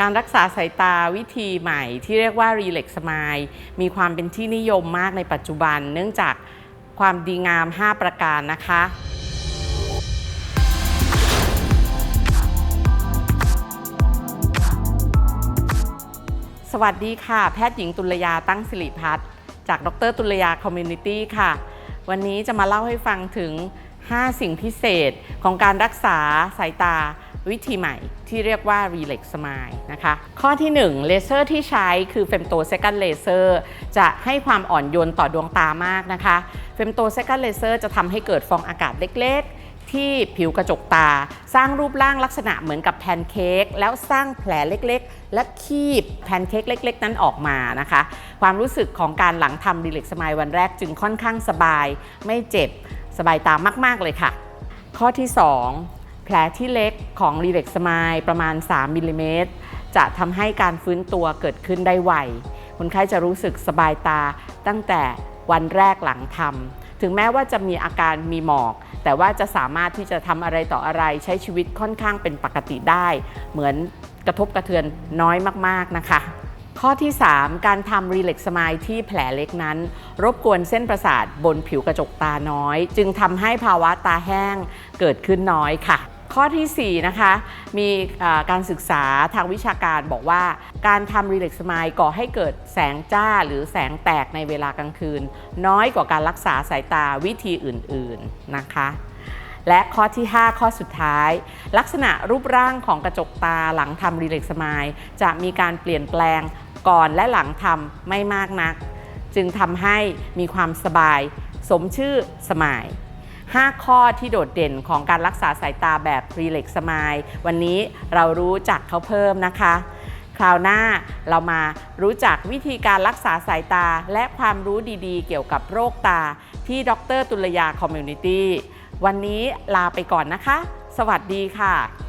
การรักษาสายตาวิธีใหม่ที่เรียกว่า Relax Smile มีความเป็นที่นิยมมากในปัจจุบัน เนื่องจากความดีงาม 5 ประการนะคะ สวัสดีค่ะ แพทย์หญิงตุลยาตั้งสิริพัฒน์จากดรตุลยาคอมมูนิตี้ค่ะ วันนี้จะมาเล่าให้ฟังถึง 5 สิ่งพิเศษของการรักษาสายตา วิธีใหม่ที่เรียกว่า Relax Smile นะคะ ข้อที่ 1 เลเซอร์ที่ใช้คือ Femto Second Laser จะให้ความอ่อนโยนต่อดวงตามากนะคะ Femto Second Laser จะทำให้เกิดฟองอากาศเล็กๆ ที่ผิวกระจกตา สร้างรูปร่างลักษณะเหมือนกับแพนเค้กแล้วสร้างแผลเล็กๆ และคีบแพนเค้กเล็ก ๆ นั้นออกมานะคะ ความรู้สึกของการหลังทำ Relax Smile วันแรกจึงค่อนข้างสบาย ไม่เจ็บสบายตามาก ๆ เลยค่ะ ข้อที่ 2 แผลที่เล็กของ Relax Smile ประมาณ 3มิลลิเมตรจะทำให้การฟื้นตัวเกิดขึ้นได้ไวคนไข้จะรู้สึกสบายตาตั้งแต่วันแรกหลังทำถึงแม้ว่าจะมีอาการมีหมอก แต่ว่าจะสามารถที่จะทำอะไรต่ออะไรใช้ชีวิตค่อนข้างเป็นปกติได้ เหมือนกระทบกระเทือนน้อยมากๆนะคะข้อที่ 3 การทำ Relax Smile ที่แผลเล็กนั้น รบกวนเส้นประสาทบนผิวกระจกตาน้อย จึงทำให้ภาวะตาแห้งเกิดขึ้นน้อยค่ะ ข้อทีสี่ 4 นะคะ มีการศึกษาทางวิชาการบอกว่า การทำ Relax Smile ก่อให้เกิดแสงจ้าหรือแสงแตกในเวลากลางคืน น้อยกว่าการรักษาสายตาวิธีอื่น ๆนะคะและข้อที่ 5 ข้อสุดท้าย ลักษณะรูปร่างของกระจกตาหลังทำรีเล็กสมายจะมีการเปลี่ยนแปลงก่อนและหลังทำไม่มากนัก จึงทำให้มีความสบาย สมชื่อสมาย 5 ข้อที่โดดเด่นของการรักษาสายตาแบบรีเล็กสมายวันนี้เรารู้จักเขาเพิ่มนะคะ คราวหน้าเรามารู้จักวิธีการรักษาสายตาและความรู้ดีๆ เกี่ยวกับโรคตาที่ดรตุลยาคอมมูนิตี้วันนี้ลาไปก่อนนะคะ สวัสดีค่ะ